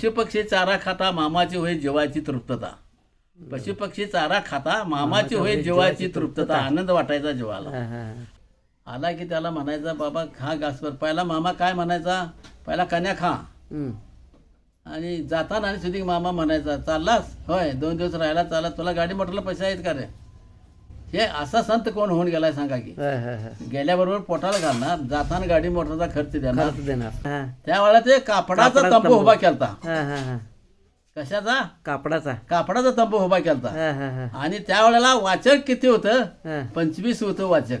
पशुपक्षी चारा खाता मामाची होई जीवाची तृप्तता. पशुपक्षी चारा खाता मामाची होई जीवाची तृप्तता. आनंद वाटायचा जीवाला. आला की त्याला म्हणायचा बाबा खा घासभर. पहिला मामा काय म्हणायचा? पहिला कन्या खा. आणि जाताना आणि सुधी मामा म्हणायचा चाललास? होय दोन दिवस राहायला चालला. तुला गाडी मोटरला पैसे आहेत का रे? हे असा संत कोण होऊन गेलाय सांगा की हा, हा, हा. गेल्याबरोबर पोटाला घालणार जाताना गाडी मोटरचा खर्च देणार देणार. त्यावेळेला ते कापडाचा तंबू. उभा केलता हा, हा, हा. कशाचा कापडाचा कापडाचा तंबू उभा केलता हा, हा, हा. आणि त्यावेळेला वाचक किती होतं. पंचवीस होतं वाचक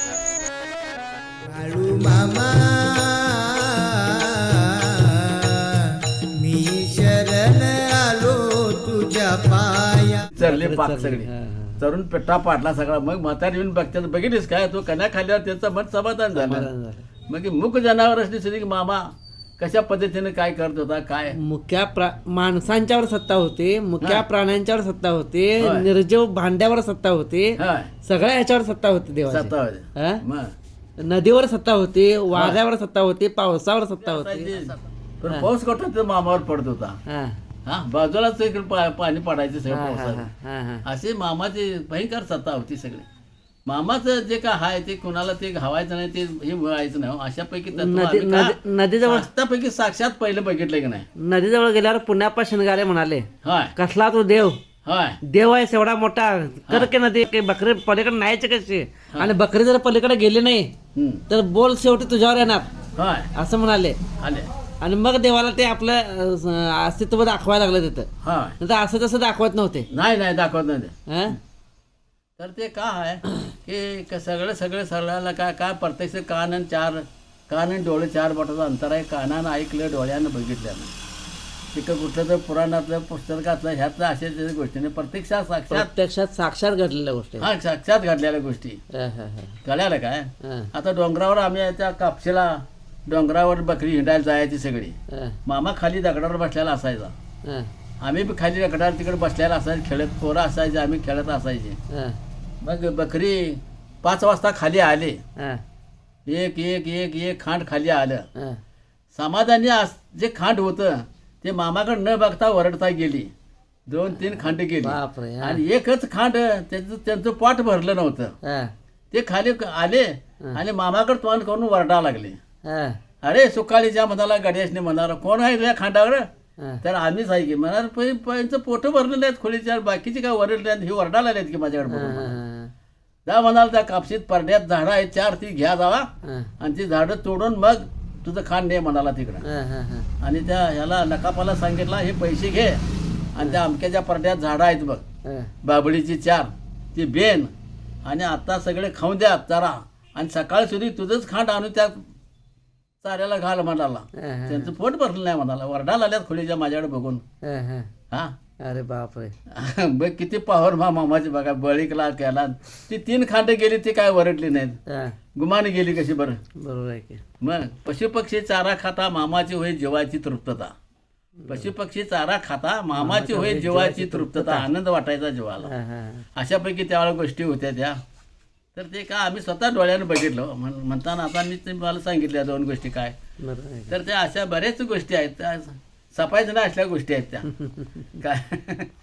चरले पाक. सगळे. तरुण पेट्टा पाडला सगळा मग म्हातारी येऊन बघतात बघितलीस काय तो कन्या खाल्ल्यावर त्याचं मन समाधान झालं. मग मुक जनावर असली सुधी मामा कशा पद्धतीने काय करत होता काय मुक्या प्रा माणसांच्यावर सत्ता होते मुक्या हा. प्राण्यांच्यावर सत्ता होते. निर्जीव भांड्यावर सत्ता होते सगळ्या ह्याच्यावर सत्ता होती देवाची सत्ता होते. नदीवर सत्ता होती वाऱ्यावर सत्ता होती पावसावर सत्ता होती. असायची. पण पाऊस कुठं तर मामावर पडत होता. हा. हा बाजूलाच इकडे पा- पाणी पडायचं सगळं हा, पावसाचं. हा, हा. असे मामाची भयंकर सत्ता होती सगळी. मामाचं जे काय आहे ते कुणाला ते घावायचं नाही ते हे व्हायचं नाही. हो. अशापैकी तत्व नदी आम्ही का- नदी- नदीजवळ शास्त्रापैकी साक्षात पहिलं बघितलं की नाही? नदीजवळ गेल्यावर पुण्यापा शिनगारे म्हणाले हाय. कसला तो देव? हाय देव आहे एवढा मोठा. कर की नदी की बकरी पलीकडे न्यायचे कशी. आणि बकरी जर पलीकडे गेली नाही. तर बोल शेवटी तुझ्यावर येणार. असं म्हणाले. आले. आणि मग देवाला ते आपलं अस्तित्व दाखवायला लागलं तिथं. तर असं तसं दाखवत नव्हते. नाही नाही दाखवत नाही ते हं? तर ते का आहे की सगळं सगळं सगळ्याला काय काय प्रत्यक्ष कान आणि चार कान आणि डोळे चार बोटाचं अंतर आहे. कानानं ऐकलं डोळ्यानं बघितलं. तिथं कुठलं तर पुराणातलं पुस्तकातलं ह्यातलं अशा त्याच्या गोष्टीने प्रत्यक्षात साक्षात प्रत्यक्षात साक्षात घडलेल्या गोष्टी. हा साक्षात घडलेल्या गोष्टी. हं, हं, हं. कळालं काय? हं, आता डोंगरावर आम्ही त्या कापशीला डोंगरावर बकरी हिंडायला जायची सगळी. हं, मामा खाली दगडावर बसलेला असायचा. हं, आम्ही बी खाली दगडावर तिकडे बसलेला असायचं खेळत पोरं असायचे आम्ही खेळत असायचे. हं, मग बकरी पाच वाजता खाली आले. हं, एक एक एक एक खांड खाली आलं. हं. समाधानी जे खांड होतं ते मामाकडे न बघता वरडता गेली. दोन तीन खांड गेली. आणि एकच खांड त्यांचं त्यांचं पोट भरलं नव्हतं. हं, ते खाली आले आणि मामाकडे तोंड करून वरडा लागले. अरे सुकाळीच्या म्हणाला गणेशने म्हणाला कोण आहे तुझ्या खांडावर. तर आम्हीच आहे की म्हणाल त्यांचं पोट भरलेले आहेत खोलीच्या बाकीचे काय वरडले आहेत? हे वरडायला आहेत की माझ्याकडे जा म्हणाल त्या कापशीत परड्यात झाडं आहेत चार ती घ्या जावा. आणि ती झाडं तोडून मग तुझं खांड दे म्हणाला तिकडं. आणि त्या ह्याला नकापाला सांगितलं हे पैसे घे. आणि त्या अमक्याच्या परड्यात झाडं आहेत बघ. बाबळीची चार ती बेन. आणि आता सगळे खाऊन द्या जरा. आणि सकाळ सुधी तुझंच खांड आणून त्या चाऱ्याला घाल म्हणाला. त्यांचं पोट भरलं नाही म्हणाला. वरडाला आल्यात खोलीच्या माझ्याकडे बघून. हा? अरे बापरे. बघ किती पावर मा मामाची बघा बळीकला केला ती तीन खांड गेली ती काय वरडली नाहीत. गुमाने गेली कशी बरं? बरोबर आहे की. मग पशुपक्षी चारा खाता मामाची होई जीवाची तृप्तता. पशुपक्षी चारा खाता मामाची होई जीवाची तृप्तता. आनंद वाटायचा जीवाला. अशापैकी त्यावेळेला गोष्टी होत्या त्या. तर ते का आम्ही स्वतः डोळ्यानं बघितलं. म्हण- म्हणताना आता मी तुम्हाला सांगितल्या दोन गोष्टी काय. तर त्या अशा बऱ्याच गोष्टी आहेत. त्या सफायचं नाही असल्या गोष्टी आहेत त्या. काय?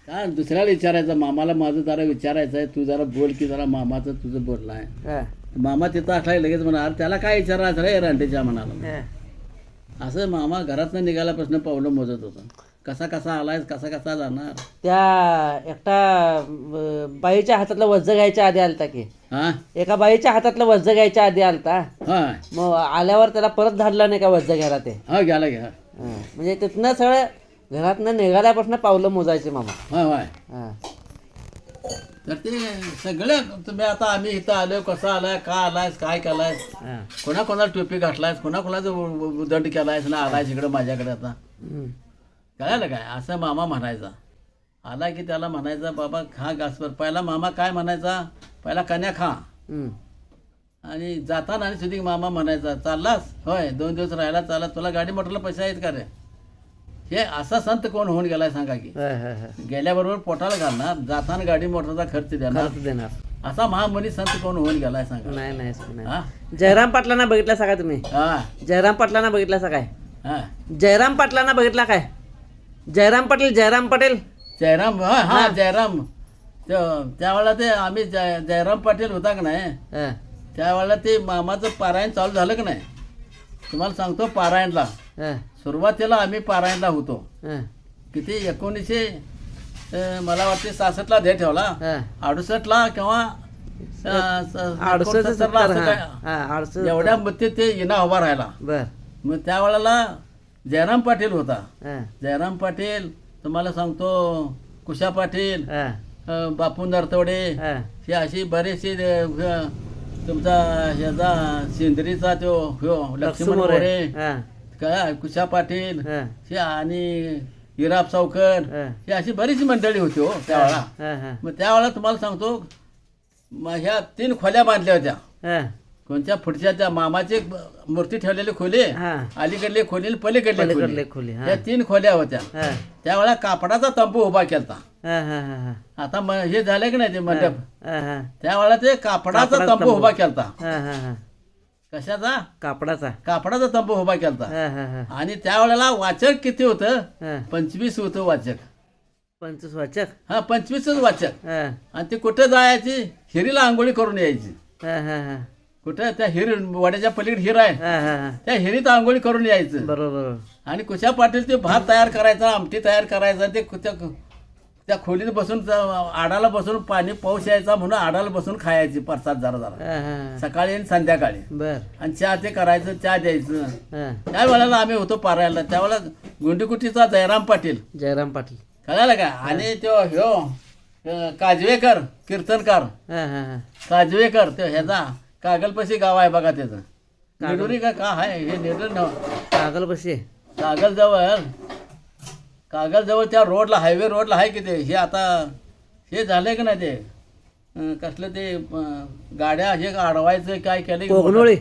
का दुसऱ्याला विचारायचं मामाला माझं जरा विचारायचं आहे तू जरा बोल की जरा मामाचं तुझं बोलणं आहे हं, मामा तिथं असला की लगेच म्हणा "अरे त्याला काय विचारायचं रे? रांडेच्या म्हणाला हं. असं मामा घरातनं निघाल्यापासून पावलं मोजत होता. कसा कसा आलाय कसा कसा जाणार? त्या एकटा अं, बाईच्या हातातलं वज्ज घ्यायच्या आधी आलता की. हा? एका बाईच्या हातातलं वज्ज घ्यायच्या आधी आलता. हा. मग आल्यावर त्याला परत धाडलं नाही का वज्ज घ्यायला ते? हा घ्याला घ्या. म्हणजे तिथनं सगळं घरातनं निघाल्यापासून पावलं मोजायचे मामा. हा होय. हं. तर ते सगळं तुम्ही आता आम्ही इथं आलो कसं आलाय का आलायस काय केलाय हं. कोणा कोणाला टोपी घातलायस कोणा कोणाचं उ- उ- उदंड केलायस ना आलायस इकडं माझ्याकडे आता? हं. कळालं काय? असं मामा म्हणायचा. आला की त्याला म्हणायचा बाबा खा घासभर. पहिला मामा काय म्हणायचा? पहिला कन्या खा. हम्म. आणि जाताना आणि सुधी मामा म्हणायचा चाललास? होय दोन दिवस राहायला चालला तुला गाडी मोटरला पैसे आहेत का रे? हे असा संत कोण होऊन गेलाय सांगा की. गेल्याबरोबर पोटाला घालणार जाताना गाडी मोटरचा खर्च देणार. असा महामुनी संत कोण होऊन गेलाय सांगा. नाही नाही जयराम पाटलांना बघितला का तुम्ही. हा. जयराम पाटलांना बघितला हा. जयराम पाटलांना बघितला काय? जयराम पाटील जयराम पाटील? जयराम हा जयराम. त्यो- त्यावेळेला ते आम्ही जय जयराम पाटील होता का नाही? हा, त्यावेळेला ते मामाचं पारायण चालू झालं का नाही? तुम्हाला सांगतो पारायणला. सुरुवातीला आम्ही पारायणला होतो. हा, किती? एकोणीसशे मला वाटते सहासष्टला दे ठेवला. अडुसष्टला किंवा एवढ्या मध्ये ते इना उभा राहिला. मग त्यावेळेला जयराम पाटील होता. जयराम पाटील तुम्हाला सांगतो कुशा पाटील बापू नरतवडे हा, अशी बरेचसे अं, तुमचा ह्याचा सेंद्रीचा तो ह्यो लक्ष्मण लक्ष्मण मोरे हा, काय कुशा पाटील हा, हे आणि हिराब सावकर हा. ही अशी बरीच मंडळी होती हो त्यावेळेला हा, हा, मग त्यावेळेला तुम्हाला सांगतो म- ह्या तीन खोल्या बांधल्या होत्या. हा, कोणत्या पुढच्या त्या मामाची मूर्ती ठेवलेली खोली हा. अलीकडली खोली आणि पलीकडली पलीकडली खोली खोली हा, त्या तीन खोल्या होत्या. हा, त्यावेळेला कापडाचा तंबू उभा केलता. हा, हा, हा, हा, आता म- हे झालं की नाही ते मंडप? हा, हा, त्यावेळेला ते कापडाचा तंबू तंबू. उभा केलता. हा, हा, हा. कशाचा? कापडाचा. कापडाचा तंबू उभा केलता. हा, हा, हा, आणि त्यावेळेला वाचक किती होतं? हा. पंचवीस होतं वाचक. पंचवीस वाचक? हा पंचवीसच वाचक. हा, आणि ते कुठं जायची? हिरीला आंघोळी करून यायची. हा, हा, हा, कुठं? त्या हिरी वड्याच्या पलीकडे हिर आहे. हा, हा, हा. त्या हिरीत आंघोळी करून यायचं. बरोबर आणि कुशा पाटील ते भात तयार करायचा आमटी तयार करायचा ते कु- त्या त्या खोलीत बसून त्या आडाला बसून पाणी पाऊस यायचा म्हणून आडाला बसून खायची प्रसाद जरा जरा. हा, हा, हा. सकाळी आणि संध्याकाळी. बर. आणि चहा ते करायचं चहा द्यायचं. हा. त्या वेळेला आम्ही होतो पारायला. त्यावेळेला गुंडीकुटीचा जयराम पाटील. जयराम पाटील. कळालं का? आणि तो ह्यो अं, काजवेकर कीर्तनकार. हा हा हा. काजवेकर तो ह्याचा कागलपशी गाव आहे बघा त्याचं. निडुरी का का आहे? हे निडूर नव कागल बशी कागल जवळ कागल जवळ त्या रोडला हायवे रोडला आहे की ते? हे आता हे झालंय की नाही ते? कसलं ते गाड्या हे अडवायचं काय केलं कोगनोळी.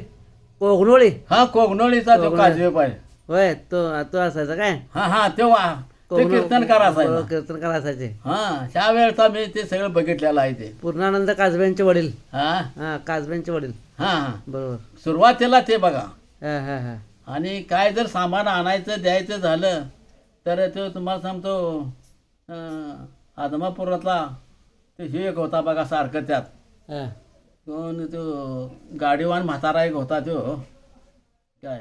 कोगनोळी. हा कोगनोळीचा तो. काजवे पाय. होय तो तो असायचा काय? हा हा तो वा- ते कीर्तनकार असायचा कीर्तनकार असायचे हा त्या वेळचा मी ते सगळं बघितलेलं आहे ते. पूर्णानंद काजब्यांचे वडील. हा? हा काजब्यांचे वडील. हा हा. बरोबर. सुरुवातीला ते बघा. हा हा हा. आणि काय जर सामान आणायचं द्यायचं झालं तर तो तुम्हाला सांगतो आदमापुरातला ते हे एक होता बघा सारखं त्यात. हा. कोण तो गाडीवान म्हातारा एक होता तो. काय?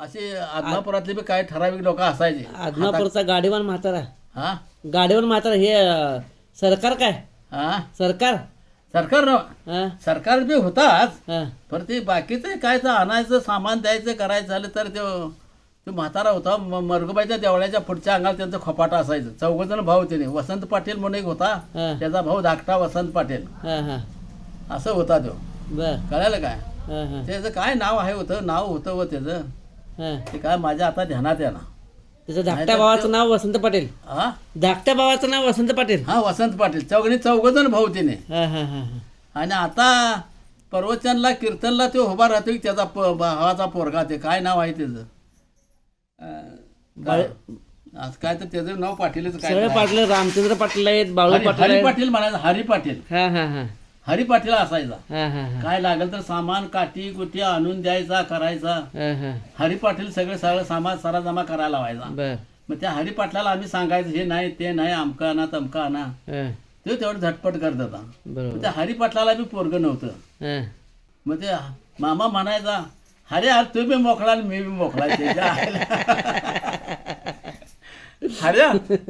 असे आदमापुरातले बी काही ठराविक लोक असायचे. आदमापूरचा गाडीवान म्हातारा. हा? गाडीवान म्हातारा हे अं, सरकार काय? हा? सरकार. सरकार न हा. सरकार बी होताच हा. पण ते बाकीचं काय तर आणायचं सामान द्यायचं करायचं झालं तर तो तो म्हातारा होता. म- मरगुबाईच्या देवळ्याच्या पुढच्या अंगाला त्यांचं खपाटा असायचं. चौघजण भाऊ त्याने वसंत पाटील म्हणून एक होता. हा. त्याचा भाऊ धाकटा वसंत पाटील. हा हा. असं होता तो बर. कळालं काय? हा हा. त्याचं काय नाव आहे होतं? नाव होतं व त्याचं. ते काय माझ्या आता ध्यानात आहे ना. त्याचं धाकट्या भावाचं नाव वसंत पाटील. हा? धाकट्या भावाचं नाव वसंत पाटील. हा वसंत पाटील. चौघणी चौघजण भाऊ तिने. हा हा हा हा. आणि आता प्रवचनला कीर्तनला तो उभा राहतो की त्याचा प- भावाचा पोरगा ते. काय नाव आहे त्याचं? अं, काय? आज काय तर त्याचं नाव पाटीलच काय सगळे पाटील रामचंद्र पाटील आहेत बाळू हरी पाटील हरी आहेत. पाटील म्हणायचं हरी पाटील. हा हा हा. हरी पाटील असायचा. हा हा हा. काय लागेल तर सामान काठी कुठी आणून द्यायचा करायचा. हा हा. हरी पाटील सगळे सगळं सामान सारा जमा करायला लावायचा. बर. मग त्या हरी पाटलाला आम्ही सांगायचं हे नाही ते नाही अमका आणा तमका आणा. हा. तो तेवढं झटपट करत होता. बरोबर. मग त्या हरी पाटलाला बी पोरग नव्हतं. हा. मग ते मामा म्हणायचा अरे यार तू बी मोकळा आणि मी बी मोकळा. त्याच्या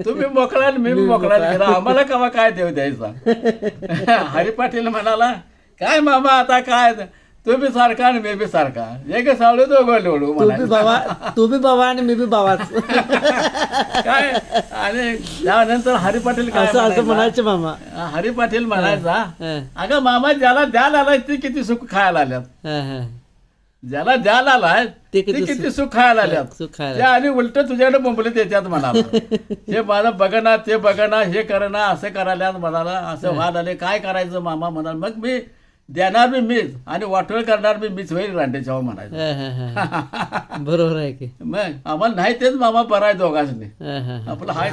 तू बी मोकळा आणि मी मोकळा. गेला आम्हाला कवा काय देव द्यायचा? हरी पाटील म्हणाला काय मामा आता काय? तू बी सारखा आणि मी बी सारखा. एक सावळे दोघं लोडू बाबा तू बी बाबा आणि मी बी बाबाच काय? आणि त्यानंतर हरी पाटील काय असं म्हणायचा? मामा. हरी पाटील म्हणायचा अगं मामा ज्याला द्यायला आलाय ते किती सुख खायला आल्यात. ज्याला द्यायला आलाय ते किती किती सुख खायला आल्यात सुख खायला. ते आणि उलट तुझ्याकडे बोंबले येतात म्हणाला. हे मला बघना ते बघना हे करना असं करायला म्हणाला. असं व्हायला आले काय करायचं मामा म्हणाल. मग मी देणार मी मीच आणि वाटोळ करणार मी मीच होईल रांडेच्या म्हणायचं. हा, हा, हा. बरोबर आहे की. मग आम्हाला नाही तेच मामा बरं आहे दोघांनी. हा, हा, हा. आपलं हाय